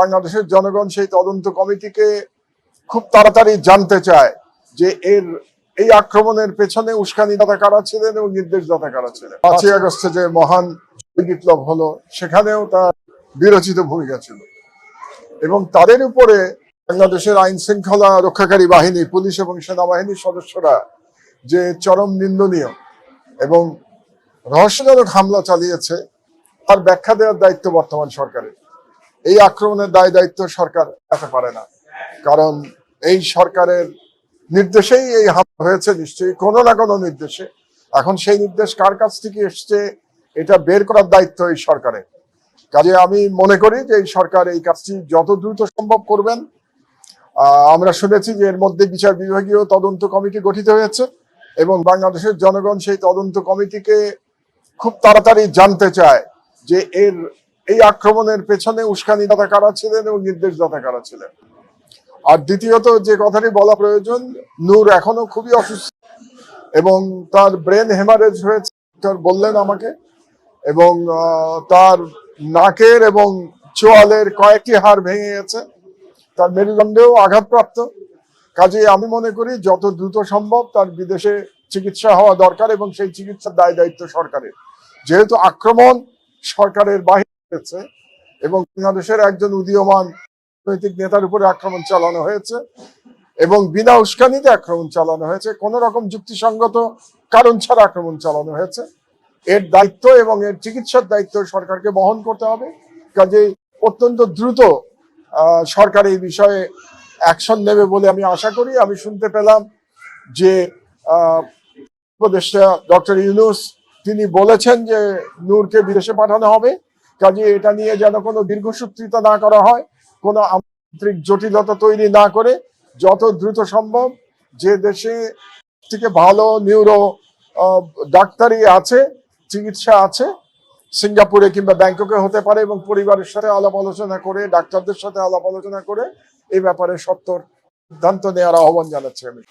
বাংলাদেশের জনগণ সেই তদন্ত কমিটিকে খুব তাড়াতাড়ি জানতে চায় যে এর এই আক্রমণের পেছনে উস্কানিদাতা কারা ছিলেন এবং নির্দেশদাতা কারা ছিলেন। পাঁচই আগস্টে যে মহান বিপ্লব হলো, সেখানেও তার বিরোচিত ভূমিকা ছিল। এবং তাদের উপরে বাংলাদেশের আইন শৃঙ্খলা রক্ষাকারী বাহিনী, পুলিশ এবং সেনাবাহিনীর সদস্যরা যে চরম নিন্দনীয় এবং রহস্যজনক হামলা চালিয়েছে, তার ব্যাখ্যা দেওয়ার দায়িত্ব বর্তমান সরকারের। এই আক্রমণের দায় দায়িত্ব সরকার এতে পারে না। কারণ এই সরকারের নির্দেশেই এই হামলা হয়েছে নিশ্চয়ই, কোনো না কোনো নির্দেশে। এখন সেই নির্দেশ কার কাছ থেকে এসছে, এটা বের করার দায়িত্ব এই সরকারের। কাজে আমি মনে করি যে এই সরকার এই কাজটি যত দ্রুত সম্ভব করবেন। আমরা শুনেছি যে এর মধ্যে বিচার বিভাগীয় তদন্ত কমিটি গঠিত হয়েছে এবং বাংলাদেশের জনগণ সেই তদন্ত কমিটিকে খুব তাড়াতাড়ি জানতে চায় যে এর এই আক্রমণের পেছনে উস্কানিদাতা কারা ছিলেন এবং নির্দেশদাতা কারা ছিলেন? আর দ্বিতীয়ত যে কথাটি বলা প্রয়োজন, নূর এখনও খুবই অসুস্থ এবং তার ব্রেন হেমারেজ হয়েছে বললেন আমাকে, এবং তার নাকের এবং চোয়ালের কয়েকটি হাড় ভেঙে গেছে। তার মেরুদণ্ডেও আঘাতপ্রাপ্ত। কাজে আমি মনে করি যত দ্রুত সম্ভব তার বিদেশে চিকিৎসা হওয়া দরকার এবং সেই চিকিৎসার দায় দায়িত্ব সরকারের। যেহেতু আক্রমণ সরকারের বাহিরে হয়েছে এবং বাংলাদেশের একজন উদীয়মান রাজনৈতিক নেতার উপরে আক্রমণ চালানো হয়েছে এবং বিনা উস্কানিতে আক্রমণ চালানো হয়েছে। কোন রকম যুক্তিসঙ্গত কারণ ছাড়া আক্রমণ চালানো হয়েছে। এর দায়িত্ব এবং এর চিকিৎসার দায়িত্ব সরকারকে বহন করতে হবে। কাজেই অত্যন্ত দ্রুত সরকার এই বিষয়ে অ্যাকশন নেবে বলে আমি আশা করি। আমি শুনতে পেলাম যে উপদেষ্টা ডক্টর ইউনুস তিনি বলেছেন যে নূরকে বিদেশে পাঠানো হবে। কাজে এটা নিয়ে যেন কোনো দীর্ঘসূত্রিতা না করা হয়, কোনো আন্তরিক জটিলতা তৈরি না করে যত দ্রুত সম্ভব যে দেশে থেকে ভালো নিউরো ডাক্তারি আছে, চিকিৎসা আছে, সিঙ্গাপুরে কিংবা ব্যাংককে হতে পারে এবং পরিবারের সাথে আলাপ আলোচনা করে, ডাক্তারদের সাথে আলাপ আলোচনা করে এই ব্যাপারে সত্তর সিদ্ধান্ত নেওয়ার আহ্বান জানাচ্ছি আমি।